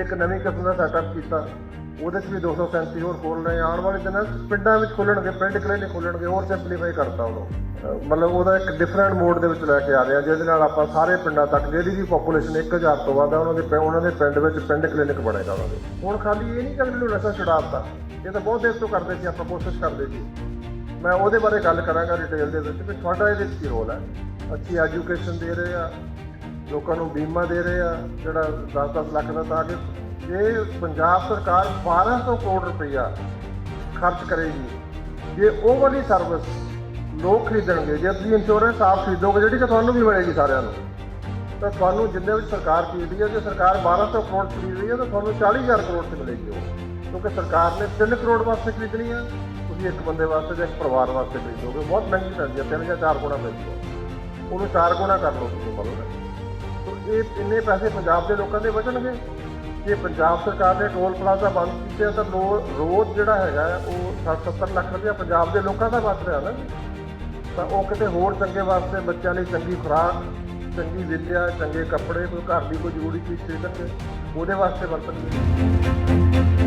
ਇੱਕ ਨਵੀਂ ਕਿਸਮ ਦਾ ਸੈਟਅਪ ਕੀਤਾ, ਉਹਦੇ 'ਚ ਵੀ 237 ਹੋਰ ਖੋਲ ਰਹੇ ਆਉਣ ਵਾਲੇ ਦਿਨਾਂ 'ਚ ਪਿੰਡਾਂ ਵਿੱਚ ਖੋਲਣਗੇ, ਪਿੰਡ ਕਲੀਨਿਕ ਖੋਲਣਗੇ, ਹੋਰ ਸਿੰਪਲੀਫਾਈ ਕਰਤਾ ਉਹਨੂੰ। ਮਤਲਬ ਉਹਦਾ ਇੱਕ ਡਿਫਰੈਂਟ ਮੋਡ ਦੇ ਵਿੱਚ ਲੈ ਕੇ ਆ ਰਿਹਾ, ਜਿਹਦੇ ਨਾਲ ਆਪਾਂ ਸਾਰੇ ਪਿੰਡਾਂ ਤੱਕ, ਜਿਹੜੀ ਵੀ ਪੋਪੂਲੇਸ਼ਨ 1000 ਤੋਂ ਵੱਧ ਆ, ਉਹਨਾਂ ਦੇ ਪਿੰ- ਉਹਨਾਂ ਦੇ ਪਿੰਡ ਵਿੱਚ ਪਿੰਡ ਕਲੀਨਿਕ ਬਣੇਗਾ ਉਹਨਾਂ ਦੇ ਹੁਣ ਖਾਲੀ ਇਹ ਨਹੀਂ ਕਿ ਅਗਲੇ ਨਸ਼ਾ ਛੁਡਾਤਾ, ਇਹ ਤਾਂ ਬਹੁਤ ਦੇਰ ਤੋਂ ਕਰਦੇ ਸੀ, ਆਪਾਂ ਕੋਸ਼ਿਸ਼ ਕਰਦੇ ਸੀ। ਮੈਂ ਉਹਦੇ ਬਾਰੇ ਗੱਲ ਕਰਾਂਗਾ ਡਿਟੇਲ ਦੇ ਵਿੱਚ ਕਿ ਤੁਹਾਡਾ ਇਹਦੇ ਵਿੱਚ ਕੀ ਰੋਲ ਹੈ ਅੱਛੀ ਐਜੂਕੇਸ਼ਨ ਦੇ ਰਹੇ ਆ ਲੋਕਾਂ ਨੂੰ ਬੀਮਾ ਦੇ ਰਹੇ ਆ, ਜਿਹੜਾ 10-10 ਲੱਖ ਦਾ ਤਾਂ ਕਿ ਜੇ ਪੰਜਾਬ ਸਰਕਾਰ 1200 ਕਰੋੜ ਰੁਪਈਆ ਖਰਚ ਕਰੇਗੀ। ਜੇ ਉਹ ਵਾਲੀ ਸਰਵਿਸ ਲੋਕ ਖਰੀਦਣਗੇ, ਜੇ ਤੁਸੀਂ ਇੰਸ਼ੋਰੈਂਸ ਆਪ ਖਰੀਦੋਗੇ, ਜਿਹੜੀ ਕਿ ਤੁਹਾਨੂੰ ਵੀ ਮਿਲੇਗੀ ਸਾਰਿਆਂ ਨੂੰ, ਤਾਂ ਤੁਹਾਨੂੰ ਜਿੰਨੇ ਵਿੱਚ ਸਰਕਾਰ ਖਰੀਦਦੀ ਹੈ, ਜੇ ਸਰਕਾਰ 1200 ਕਰੋੜ ਖਰੀਦ ਰਹੀ ਹੈ, ਤਾਂ ਤੁਹਾਨੂੰ 40000 ਕਰੋੜ ਤੇ ਮਿਲੇਗੀ ਉਹ, ਕਿਉਂਕਿ ਸਰਕਾਰ ਨੇ 3 ਕਰੋੜ ਵਾਸਤੇ ਖਰੀਦਣੀ ਆ ਤੁਸੀਂ ਇੱਕ ਬੰਦੇ ਵਾਸਤੇ ਜਾਂ ਇੱਕ ਪਰਿਵਾਰ ਵਾਸਤੇ ਖਰੀਦੋਗੇ, ਬਹੁਤ ਮਹਿੰਗੀ ਪੈਂਦੀ ਹੈ, ਤਿੰਨ ਜਾਂ ਚਾਰ ਗੁਣਾ ਪੈਂਦੀ ਹੈ। ਉਹਨੂੰ ਚਾਰ ਗੁਣਾ ਕਰ ਲਓ ਤੁਸੀਂ, ਮਤਲਬ। ਇਹ ਇੰਨੇ ਪੈਸੇ ਪੰਜਾਬ ਦੇ ਲੋਕਾਂ ਦੇ ਬਚਣਗੇ ਜੇ ਪੰਜਾਬ ਸਰਕਾਰ ਨੇ ਟੋਲ ਪਲਾਜ਼ਾ ਬੰਦ ਕੀਤੇ ਤਾਂ ਲੋ- ਰੋਜ਼ ਜਿਹੜਾ ਹੈਗਾ, ਉਹ 60-70 ਲੱਖ ਰੁਪਇਆ ਪੰਜਾਬ ਦੇ ਲੋਕਾਂ ਦਾ ਬਚ ਰਿਹਾ ਨਾ ਤਾਂ ਉਹ ਕਿਤੇ ਹੋਰ ਚੰਗੇ ਵਾਸਤੇ ਬੱਚਿਆਂ ਲਈ ਚੰਗੀ ਖੁਰਾਕ, ਚੰਗੀ ਵਿੱਦਿਆ, ਚੰਗੇ ਕੱਪੜੇ, ਕੋਈ ਘਰ ਦੀ ਕੋਈ ਜ਼ਰੂਰੀ ਚੀਜ਼ ਖਰੀਦਣਗੇ, ਉਹਦੇ ਵਾਸਤੇ ਵਰਤਣਗੇ।